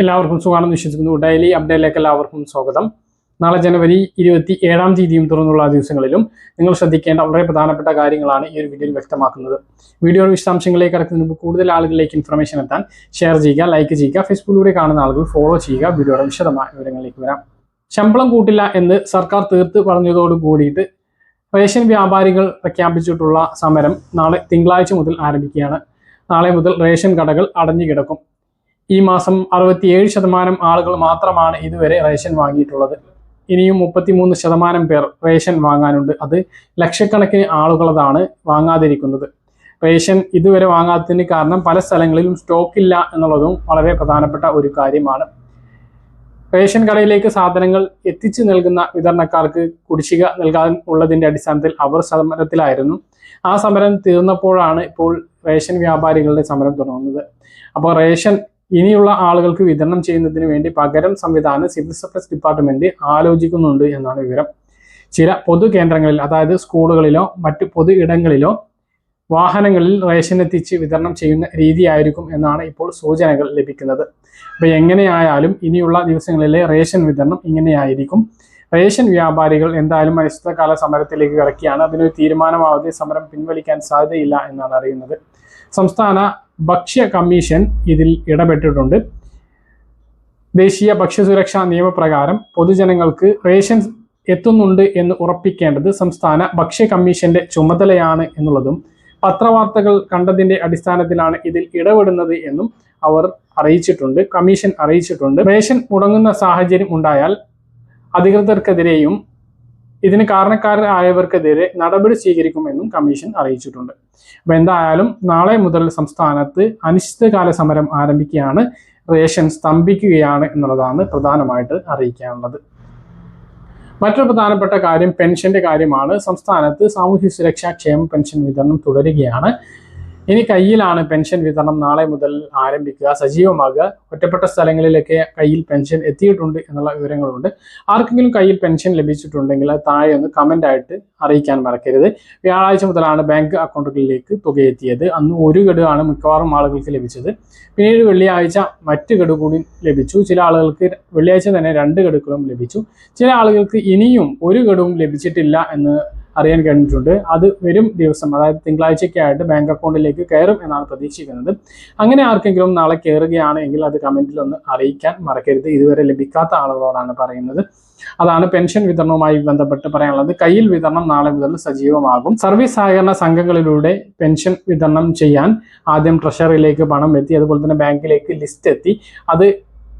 എല്ലാവർക്കും സുഖമാണെന്ന് വിശ്വസിക്കുന്നു. ഡെയിലി അപ്ഡേറ്റിലേക്ക് എല്ലാവർക്കും സ്വാഗതം. നാളെ ജനുവരി ഇരുപത്തി ഏഴാം തീയതിയും തുറന്നുള്ള ദിവസങ്ങളിലും നിങ്ങൾ ശ്രദ്ധിക്കേണ്ട വളരെ പ്രധാനപ്പെട്ട കാര്യങ്ങളാണ് ഈ ഒരു വീഡിയോയിൽ വ്യക്തമാക്കുന്നത്. വീഡിയോയുടെ വിശദാംശങ്ങളിലേക്ക് കടക്കുന്നതിന് മുമ്പ് കൂടുതൽ ആളുകളിലേക്ക് ഇൻഫർമേഷൻ എത്താൻ ഷെയർ ചെയ്യുക ലൈക്ക് ചെയ്യുക ഫേസ്ബുക്കിലൂടെ കാണുന്ന ആളുകൾ ഫോളോ ചെയ്യുക വീഡിയോയുടെ വിശദമായ വിവരങ്ങളിലേക്ക് വരാം. ശമ്പളം കൂട്ടില്ല എന്ന് സർക്കാർ തീർത്ത് പറഞ്ഞതോട് കൂടിയിട്ട് റേഷൻ വ്യാപാരികൾ പ്രഖ്യാപിച്ചിട്ടുള്ള സമരം നാളെ തിങ്കളാഴ്ച മുതൽ ആരംഭിക്കുകയാണ്. നാളെ മുതൽ റേഷൻ കടകൾ അടഞ്ഞു കിടക്കും. ഈ മാസം അറുപത്തിയേഴ് ശതമാനം ആളുകൾ മാത്രമാണ് ഇതുവരെ റേഷൻ വാങ്ങിയിട്ടുള്ളത്. ഇനിയും മുപ്പത്തിമൂന്ന് ശതമാനം പേർ റേഷൻ വാങ്ങാനുണ്ട്. അത് ലക്ഷക്കണക്കിന് ആളുകളതാണ് വാങ്ങാതിരിക്കുന്നത്. റേഷൻ ഇതുവരെ വാങ്ങാത്തതിന് കാരണം പല സ്ഥലങ്ങളിലും സ്റ്റോക്ക് ഇല്ല എന്നുള്ളതും വളരെ പ്രധാനപ്പെട്ട ഒരു കാര്യമാണ്. റേഷൻ കടയിലേക്ക് സാധനങ്ങൾ എത്തിച്ചു നൽകുന്ന വിതരണക്കാർക്ക് കുടിശ്ശിക നൽകാൻ ഉള്ളതിന്റെ അടിസ്ഥാനത്തിൽ അവർ സമരത്തിലായിരുന്നു. ആ സമരം തീർന്നപ്പോഴാണ് ഇപ്പോൾ റേഷൻ വ്യാപാരികളുടെ സമരം തുടങ്ങുന്നത്. അപ്പോൾ റേഷൻ ഇനിയുള്ള ആളുകൾക്ക് വിതരണം ചെയ്യുന്നതിന് വേണ്ടി പകരം സംവിധാനം സിവിൽ സപ്ലൈസ് ഡിപ്പാർട്ട്മെന്റ് ആലോചിക്കുന്നുണ്ട് എന്നാണ് വിവരം. ചില പൊതു കേന്ദ്രങ്ങളിൽ അതായത് സ്കൂളുകളിലോ മറ്റു പൊതു ഇടങ്ങളിലോ വാഹനങ്ങളിൽ റേഷൻ എത്തിച്ച് വിതരണം ചെയ്യുന്ന രീതിയായിരിക്കും എന്നാണ് ഇപ്പോൾ സൂചനകൾ ലഭിക്കുന്നത്. അപ്പോൾ എങ്ങനെയായാലും ഇനിയുള്ള ദിവസങ്ങളിലെ റേഷൻ വിതരണം ഇങ്ങനെയായിരിക്കും. റേഷൻ വ്യാപാരികൾ എന്തായാലും അനിശ്ചിതകാല സമരത്തിലേക്ക് കിടക്കുകയാണ്. അതിനൊരു തീരുമാനമാവാതെ സമരം പിൻവലിക്കാൻ സാധ്യതയില്ല എന്നാണ് അറിയുന്നത്. സംസ്ഥാന ഭക്ഷ്യ കമ്മീഷൻ ഇതിൽ ഇടപെട്ടിട്ടുണ്ട്. ദേശീയ ഭക്ഷ്യസുരക്ഷാ നിയമപ്രകാരം പൊതുജനങ്ങൾക്ക് റേഷൻ എത്തുന്നുണ്ട് എന്ന് ഉറപ്പിക്കേണ്ടത് സംസ്ഥാന ഭക്ഷ്യ കമ്മീഷന്റെ ചുമതലയാണ് എന്നുള്ളതും പത്രവാർത്തകൾ കണ്ടതിന്റെ അടിസ്ഥാനത്തിലാണ് ഇതിൽ ഇടപെടുന്നത് എന്നും അവർ അറിയിച്ചിട്ടുണ്ട് കമ്മീഷൻ അറിയിച്ചിട്ടുണ്ട്. റേഷൻ മുടങ്ങുന്ന സാഹചര്യം ഉണ്ടായാൽ അധികൃതർക്കെതിരെയും ഇതിന് കാരണക്കാരായവർക്കെതിരെ നടപടി സ്വീകരിക്കുമെന്നും കമ്മീഷൻ അറിയിച്ചിട്ടുണ്ട്. അപ്പൊ എന്തായാലും നാളെ മുതൽ സംസ്ഥാനത്ത് അനിശ്ചിതകാല സമരം ആരംഭിക്കുകയാണ്. റേഷൻ സ്തംഭിക്കുകയാണ് എന്നുള്ളതാണ് പ്രധാനമായിട്ട് അറിയിക്കാനുള്ളത്. മറ്റൊരു പ്രധാനപ്പെട്ട കാര്യം പെൻഷന്റെ കാര്യമാണ്. സംസ്ഥാനത്ത് സാമൂഹ്യ സുരക്ഷാ ക്ഷേമ പെൻഷൻ വിതരണം തുടരുകയാണ്. ഇനി കയ്യിലാണ് പെൻഷൻ വിതരണം നാളെ മുതൽ ആരംഭിക്കുക. സജീവമാകുക. ഒറ്റപ്പെട്ട സ്ഥലങ്ങളിലൊക്കെ കയ്യിൽ പെൻഷൻ എത്തിയിട്ടുണ്ട് എന്നുള്ള വിവരങ്ങളുണ്ട്. ആർക്കെങ്കിലും കയ്യിൽ പെൻഷൻ ലഭിച്ചിട്ടുണ്ടെങ്കിൽ താഴെ ഒന്ന് കമന്റ് ആയിട്ട് അറിയിക്കാൻ മറക്കരുത്. വ്യാഴാഴ്ച മുതലാണ് ബാങ്ക് അക്കൗണ്ടുകളിലേക്ക് തുക എത്തിയത്. അന്ന് ഒരു ഗഡുവാണ് മിക്കവാറും ആളുകൾക്ക് ലഭിച്ചത്. പിന്നീട് വെള്ളിയാഴ്ച മറ്റ് ഗഡു കൂടി ലഭിച്ചു. ചില ആളുകൾക്ക് വെള്ളിയാഴ്ച തന്നെ രണ്ട് ഗഡുക്കളും ലഭിച്ചു. ചില ആളുകൾക്ക് ഇനിയും ഒരു ഗഡുവും ലഭിച്ചിട്ടില്ല എന്ന് അറിയാൻ കഴിഞ്ഞിട്ടുണ്ട്. അത് വരും ദിവസം അതായത് തിങ്കളാഴ്ചയ്ക്കായിട്ട് ബാങ്ക് അക്കൗണ്ടിലേക്ക് കയറും എന്നാണ് പ്രതീക്ഷിക്കുന്നത്. അങ്ങനെ ആർക്കെങ്കിലും നാളെ കയറുകയാണെങ്കിൽ അത് കമന്റിൽ ഒന്ന് അറിയിക്കാൻ മറക്കരുത്. ഇതുവരെ ലഭിക്കാത്ത ആളുകളോടാണ് പറയുന്നത്. അതാണ് പെൻഷൻ വിതരണവുമായി ബന്ധപ്പെട്ട് പറയാനുള്ളത്. കയ്യിൽ വിതരണം നാളെ മുതൽ സജീവമാകും. സർവീസ് സഹകരണ സംഘങ്ങളിലൂടെ പെൻഷൻ വിതരണം ചെയ്യാൻ ആദ്യം ട്രഷറിയിലേക്ക് പണം എത്തി അതുപോലെ തന്നെ ബാങ്കിലേക്ക് ലിസ്റ്റ് എത്തി. അത്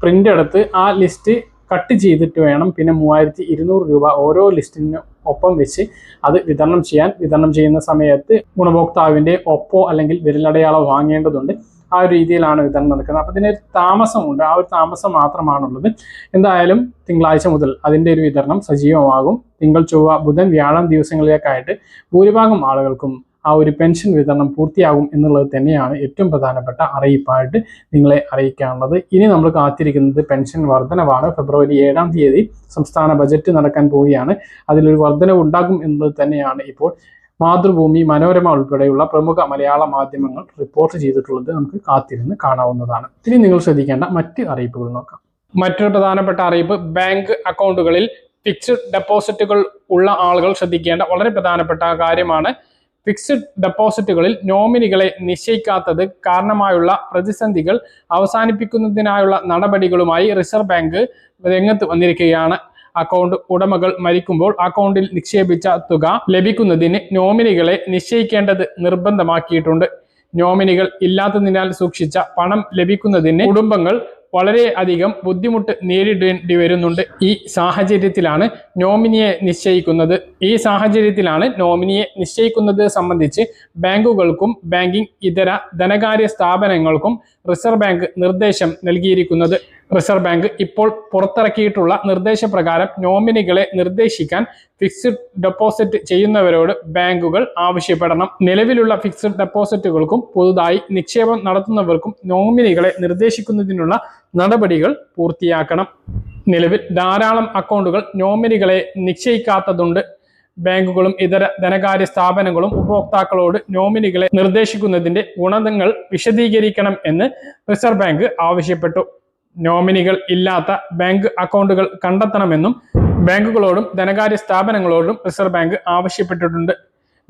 പ്രിന്റ് എടുത്ത് ആ ലിസ്റ്റ് കട്ട് ചെയ്തിട്ട് വേണം. പിന്നെ മൂവായിരത്തി രൂപ ഓരോ ലിസ്റ്റിനും ഒപ്പം വെച്ച് അത് വിതരണം ചെയ്യാൻ വിതരണം ചെയ്യുന്ന സമയത്ത് ഗുണഭോക്താവിന്റെ ഒപ്പോ അല്ലെങ്കിൽ വിരലടയാളോ വാങ്ങേണ്ടതുണ്ട്. ആ ഒരു രീതിയിലാണ് വിതരണം നടക്കുന്നത്. അപ്പം ഇതിനൊരു താമസമുണ്ട്. ആ ഒരു താമസം മാത്രമാണുള്ളത്. എന്തായാലും തിങ്കളാഴ്ച മുതൽ അതിന്റെ ഒരു വിതരണം സജീവമാകും. തിങ്കൾ ചൊവ്വ ബുധൻ വ്യാഴം ദിവസങ്ങളിലേക്കായിട്ട് ഭൂരിഭാഗം ആളുകൾക്കും ആ ഒരു പെൻഷൻ വിതരണം പൂർത്തിയാകും എന്നുള്ളത് തന്നെയാണ് ഏറ്റവും പ്രധാനപ്പെട്ട അറിയിപ്പായിട്ട് നിങ്ങളെ അറിയിക്കാനുള്ളത്. ഇനി നമ്മൾ കാത്തിരിക്കുന്നത് പെൻഷൻ വർധനവാണ്. ഫെബ്രുവരി ഏഴാം തീയതി സംസ്ഥാന ബജറ്റ് നടക്കാൻ പോവുകയാണ്. അതിലൊരു വർധനവ് ഉണ്ടാകും എന്നുള്ളത് തന്നെയാണ് ഇപ്പോൾ മാതൃഭൂമി മനോരമ ഉൾപ്പെടെയുള്ള പ്രമുഖ മലയാള മാധ്യമങ്ങൾ റിപ്പോർട്ട് ചെയ്തിട്ടുള്ളത് നമുക്ക് കാത്തിരുന്ന് കാണാവുന്നതാണ്. ഇനി നിങ്ങൾ ശ്രദ്ധിക്കേണ്ട മറ്റ് അറിയിപ്പുകൾ നോക്കാം. മറ്റൊരു പ്രധാനപ്പെട്ട അറിയിപ്പ് ബാങ്ക് അക്കൗണ്ടുകളിൽ ഫിക്സ്ഡ് ഡെപ്പോസിറ്റുകൾ ഉള്ള ആളുകൾ ശ്രദ്ധിക്കേണ്ട വളരെ പ്രധാനപ്പെട്ട കാര്യമാണ്. ഫിക്സ്ഡ് ഡെപ്പോസിറ്റുകളിൽ നോമിനികളെ നിശ്ചയിക്കാത്തത് കാരണമായുള്ള പ്രതിസന്ധികൾ അവസാനിപ്പിക്കുന്നതിനായുള്ള നടപടികളുമായി റിസർവ് ബാങ്ക് രംഗത്ത് വന്നിരിക്കുകയാണ്. അക്കൗണ്ട് ഉടമകൾ മരിക്കുമ്പോൾ അക്കൗണ്ടിൽ നിക്ഷേപിച്ച തുക ലഭിക്കുന്നതിന് നോമിനികളെ നിശ്ചയിക്കേണ്ടത് നിർബന്ധമാക്കിയിട്ടുണ്ട്. നോമിനികൾ ഇല്ലാത്തതിനാൽ സൂക്ഷിച്ച പണം ലഭിക്കുന്നതിന് കുടുംബങ്ങൾ വളരെയധികം ബുദ്ധിമുട്ട് നേരിടേണ്ടി വരുന്നുണ്ട് ഈ സാഹചര്യത്തിലാണ് നോമിനിയെ നിശ്ചയിക്കുന്നത്. ഈ സാഹചര്യത്തിലാണ് നോമിനിയെ നിശ്ചയിക്കുന്നത് സംബന്ധിച്ച് ബാങ്കുകൾക്കും ബാങ്കിംഗ് ഇതര ധനകാര്യ സ്ഥാപനങ്ങൾക്കും റിസർവ് ബാങ്ക് നിർദ്ദേശം നൽകിയിരിക്കുന്നത്. റിസർവ് ബാങ്ക് ഇപ്പോൾ പുറത്തിറക്കിയിട്ടുള്ള നിർദ്ദേശപ്രകാരം നോമിനികളെ നിർദ്ദേശിക്കാൻ ഫിക്സ്ഡ് ഡെപ്പോസിറ്റ് ചെയ്യുന്നവരോട് ബാങ്കുകൾ ആവശ്യപ്പെടണം. നിലവിലുള്ള ഫിക്സ്ഡ് ഡെപ്പോസിറ്റുകൾക്കും പുതുതായി നിക്ഷേപം നടത്തുന്നവർക്കും നോമിനികളെ നിർദ്ദേശിക്കുന്നതിനുള്ള നടപടികൾ പൂർത്തിയാക്കണം. നിലവിൽ ധാരാളം അക്കൗണ്ടുകൾ നോമിനികളെ നിശ്ചയിക്കാത്തതുണ്ട്. ബാങ്കുകളും ഇതര ധനകാര്യ സ്ഥാപനങ്ങളും ഉപഭോക്താക്കളോട് നോമിനികളെ നിർദ്ദേശിക്കുന്നതിന്റെ ഗുണങ്ങൾ വിശദീകരിക്കണം എന്ന് റിസർവ് ബാങ്ക് ആവശ്യപ്പെട്ടു. നോമിനികൾ ഇല്ലാത്ത ബാങ്ക് അക്കൗണ്ടുകൾ കണ്ടെത്തണമെന്നും ബാങ്കുകളോടും ധനകാര്യ സ്ഥാപനങ്ങളോടും റിസർവ് ബാങ്ക് ആവശ്യപ്പെട്ടിട്ടുണ്ട്.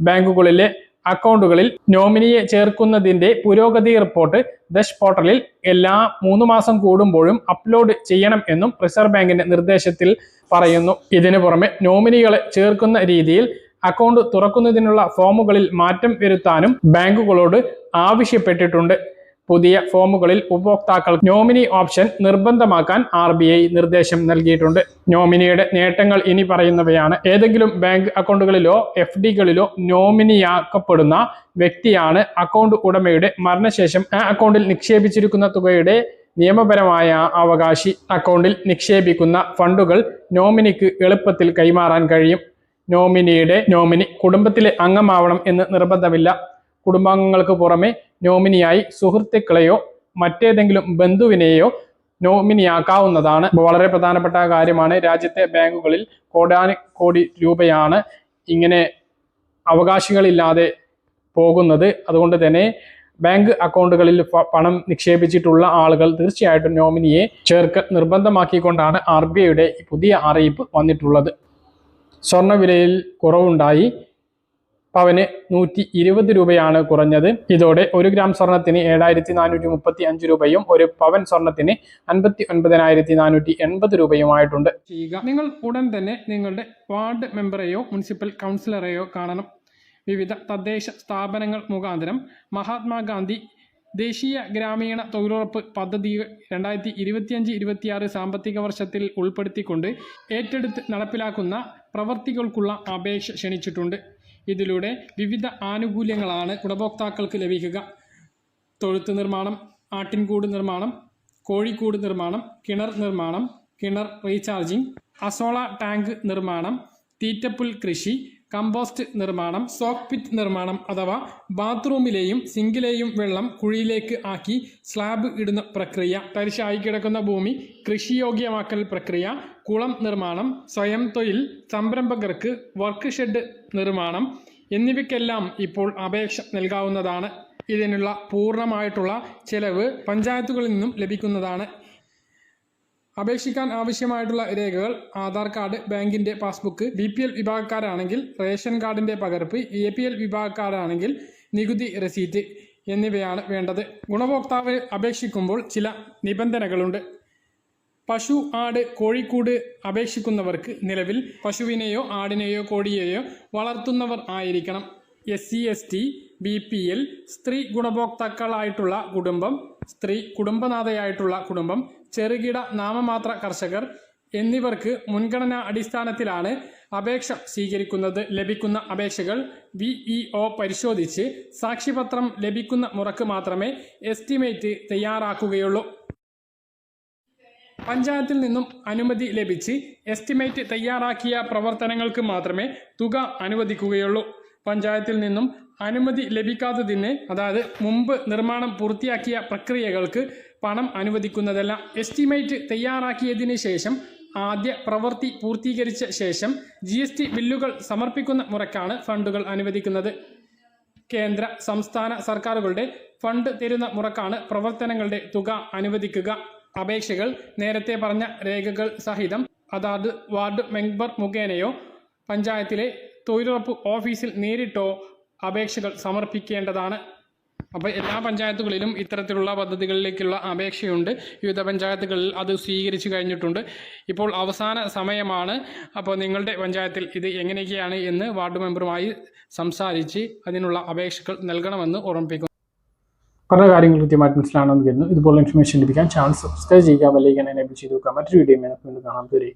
ബാങ്കുകളിലെ അക്കൗണ്ടുകളിൽ നോമിനിയെ ചേർക്കുന്നതിന്റെ പുരോഗതി റിപ്പോർട്ട് ദശ് പോർട്ടലിൽ എല്ലാ മൂന്ന് മാസം കൂടുമ്പോഴും അപ്ലോഡ് ചെയ്യണം എന്നും റിസർവ് ബാങ്കിന്റെ നിർദ്ദേശത്തിൽ പറയുന്നു. ഇതിനു പുറമെ നോമിനികളെ ചേർക്കുന്ന രീതിയിൽ അക്കൗണ്ട് തുറക്കുന്നതിനുള്ള ഫോമുകളിൽ മാറ്റം വരുത്താനും ബാങ്കുകളോട് ആവശ്യപ്പെട്ടിട്ടുണ്ട്. പുതിയ ഫോമുകളിൽ ഉപഭോക്താക്കൾ നോമിനി ഓപ്ഷൻ നിർബന്ധമാക്കാൻ ആർ നിർദ്ദേശം നൽകിയിട്ടുണ്ട്. നോമിനിയുടെ നേട്ടങ്ങൾ ഇനി പറയുന്നവയാണ്. ഏതെങ്കിലും ബാങ്ക് അക്കൗണ്ടുകളിലോ എഫ് ഡികളിലോ നോമിനിയാക്കപ്പെടുന്ന വ്യക്തിയാണ് അക്കൗണ്ട് ഉടമയുടെ മരണശേഷം ആ അക്കൗണ്ടിൽ നിക്ഷേപിച്ചിരിക്കുന്ന തുകയുടെ നിയമപരമായ അവകാശി. അക്കൗണ്ടിൽ നിക്ഷേപിക്കുന്ന ഫണ്ടുകൾ നോമിനിക്ക് എളുപ്പത്തിൽ കൈമാറാൻ കഴിയും. നോമിനിയുടെ നോമിനി കുടുംബത്തിലെ അംഗമാവണം എന്ന് നിർബന്ധമില്ല. കുടുംബാംഗങ്ങൾക്ക് പുറമെ നോമിനിയായി സുഹൃത്തുക്കളെയോ മറ്റേതെങ്കിലും ബന്ധുവിനെയോ നോമിനിയാക്കാവുന്നതാണ്. വളരെ പ്രധാനപ്പെട്ട കാര്യമാണ് രാജ്യത്തെ ബാങ്കുകളിൽ കോടാനി കോടി രൂപയാണ് ഇങ്ങനെ അവകാശികളില്ലാതെ പോകുന്നത്. അതുകൊണ്ട് തന്നെ ബാങ്ക് അക്കൗണ്ടുകളിൽ പണം നിക്ഷേപിച്ചിട്ടുള്ള ആളുകൾ തീർച്ചയായിട്ടും നോമിനിയെ ചേർക്ക് നിർബന്ധമാക്കിക്കൊണ്ടാണ് ആർ ബി ഐയുടെ പുതിയ അറിയിപ്പ് വന്നിട്ടുള്ളത്. സ്വർണവിലയിൽ കുറവുണ്ടായി. പവന് നൂറ്റി ഇരുപത് രൂപയാണ് കുറഞ്ഞത്. ഇതോടെ ഒരു ഗ്രാം സ്വർണത്തിന് ഏഴായിരത്തി നാനൂറ്റി മുപ്പത്തി അഞ്ച് രൂപയും ഒരു പവൻ സ്വർണത്തിന് അൻപത്തി ഒൻപതിനായിരത്തി നാനൂറ്റി എൺപത് രൂപയുമായിട്ടുണ്ട്. ചെയ്യുക. നിങ്ങൾ ഉടൻ തന്നെ നിങ്ങളുടെ വാർഡ് മെമ്പറെയോ മുനിസിപ്പൽ കൗൺസിലറെയോ കാണണം. വിവിധ തദ്ദേശ സ്ഥാപനങ്ങൾ മുഖാന്തരം മഹാത്മാഗാന്ധി ദേശീയ ഗ്രാമീണ തൊഴിലുറപ്പ് പദ്ധതി രണ്ടായിരത്തി ഇരുപത്തിയഞ്ച് ഇരുപത്തിയാറ് സാമ്പത്തിക വർഷത്തിൽ ഉൾപ്പെടുത്തിക്കൊണ്ട് ഏറ്റെടുത്ത് നടപ്പിലാക്കുന്ന പ്രവർത്തികൾക്കുള്ള അപേക്ഷ ക്ഷണിച്ചിട്ടുണ്ട്. ഇതിലൂടെ വിവിധ ആനുകൂല്യങ്ങളാണ് ഗുണഭോക്താക്കൾക്ക് ലഭിക്കുക. തൊഴുത്ത് നിർമ്മാണം ആട്ടിൻകൂട് നിർമ്മാണം കോഴിക്കൂട് നിർമ്മാണം കിണർ നിർമ്മാണം കിണർ റീചാർജിംഗ് അസോള ടാങ്ക് നിർമ്മാണം തീറ്റപ്പുൽ കൃഷി കമ്പോസ്റ്റ് നിർമ്മാണം സോക്ക് പിറ്റ് നിർമ്മാണം അഥവാ ബാത്റൂമിലെയും സിങ്കിലെയും വെള്ളം കുഴിയിലേക്ക് ആക്കി സ്ലാബ് ഇടുന്ന പ്രക്രിയ തരിശായി കിടക്കുന്ന ഭൂമി കൃഷിയോഗ്യമാക്കൽ പ്രക്രിയ കുളം നിർമ്മാണം സ്വയം തൊഴിൽ സംരംഭകർക്ക് വർക്ക് ഷെഡ് നിർമ്മാണം എന്നിവയ്ക്കെല്ലാം ഇപ്പോൾ അപേക്ഷ നൽകാവുന്നതാണ്. ഇതിനുള്ള പൂർണമായിട്ടുള്ള ചെലവ് പഞ്ചായത്തുകളിൽ നിന്നും ലഭിക്കുന്നതാണ്. അപേക്ഷിക്കാൻ ആവശ്യമായിട്ടുള്ള രേഖകൾ ആധാർ കാർഡ് ബാങ്കിന്റെ പാസ്ബുക്ക് ബി പി എൽ വിഭാഗക്കാരാണെങ്കിൽ റേഷൻ കാർഡിന്റെ പകർപ്പ് എ പി എൽ വിഭാഗക്കാരാണെങ്കിൽ നികുതി റെസീറ്റ് എന്നിവയാണ് വേണ്ടത്. ഗുണഭോക്താവ് അപേക്ഷിക്കുമ്പോൾ ചില നിബന്ധനകളുണ്ട്. പശു ആട് കോഴിക്കൂട് അപേക്ഷിക്കുന്നവർക്ക് നിലവിൽ പശുവിനെയോ ആടിനെയോ കോഴിയെയോ വളർത്തുന്നവർ ആയിരിക്കണം. S C S T B P L സ്ത്രീ ഗുണഭോക്താക്കളായിട്ടുള്ള കുടുംബം സ്ത്രീ കുടുംബനാഥയായിട്ടുള്ള കുടുംബം ചെറുകിട നാമമാത്ര കർഷകർ എന്നിവർക്ക് മുൻഗണനാ അടിസ്ഥാനത്തിലാണ് അപേക്ഷ സ്വീകരിക്കുന്നത്. ലഭിക്കുന്ന അപേക്ഷകൾ വി ഇ ഒ പരിശോധിച്ച് സാക്ഷിപത്രം ലഭിക്കുന്ന മുറക്ക് മാത്രമേ എസ്റ്റിമേറ്റ് തയ്യാറാക്കുകയുള്ളൂ. പഞ്ചായത്തിൽ നിന്നും അനുമതി ലഭിച്ച് എസ്റ്റിമേറ്റ് തയ്യാറാക്കിയ പ്രവർത്തനങ്ങൾക്ക് മാത്രമേ തുക അനുവദിക്കുകയുള്ളൂ. പഞ്ചായത്തിൽ നിന്നും അനുമതി ലഭിക്കാത്തതിന് അതായത് മുമ്പ് നിർമ്മാണം പൂർത്തിയാക്കിയ പ്രക്രിയകൾക്ക് പണം അനുവദിക്കുന്നതല്ല. എസ്റ്റിമേറ്റ് തയ്യാറാക്കിയതിന് ശേഷം ആദ്യ പ്രവൃത്തി പൂർത്തീകരിച്ച ശേഷം ജി എസ് ടി ബില്ലുകൾ സമർപ്പിക്കുന്ന മുറയ്ക്കാണ് ഫണ്ടുകൾ അനുവദിക്കുന്നത്. കേന്ദ്ര സംസ്ഥാന സർക്കാരുകളുടെ ഫണ്ട് തരുന്ന മുറക്കാണ് പ്രവർത്തനങ്ങളുടെ തുക അനുവദിക്കുക. അപേക്ഷകൾ നേരത്തെ പറഞ്ഞ രേഖകൾ സഹിതം അതാത് വാർഡ് മെമ്പർ മുഖേനയോ പഞ്ചായത്തിലെ തൊഴിലുറപ്പ് ഓഫീസിൽ നേരിട്ടോ അപേക്ഷകൾ സമർപ്പിക്കേണ്ടതാണ്. അപ്പോൾ എല്ലാ പഞ്ചായത്തുകളിലും ഇത്തരത്തിലുള്ള പദ്ധതികളിലേക്കുള്ള അപേക്ഷയുണ്ട്. വിവിധ പഞ്ചായത്തുകളിൽ അത് സ്വീകരിച്ചു കഴിഞ്ഞിട്ടുണ്ട്. ഇപ്പോൾ അവസാന സമയമാണ്. അപ്പോൾ നിങ്ങളുടെ പഞ്ചായത്തിൽ ഇത് എങ്ങനെയൊക്കെയാണ് എന്ന് വാർഡ് മെമ്പറുമായി സംസാരിച്ച് അതിനുള്ള അപേക്ഷകൾ നൽകണമെന്ന് ഓർമ്മിപ്പിക്കുന്നു. പറഞ്ഞ കാര്യങ്ങൾ കൃത്യമായിട്ട് മനസ്സിലാണെന്ന് കരുതുന്നു. ഇതുപോലെ ഇൻഫർമേഷൻ ലഭിക്കാൻ ചാനൽ സബ്സ്ക്രൈബ് ചെയ്യുക ബെല്ലൈക്കൻ എനേബിൾ ചെയ്ത് വെക്കുക മറ്റൊരു വീഡിയോ കാണാൻ കാണാം. ദൂരെ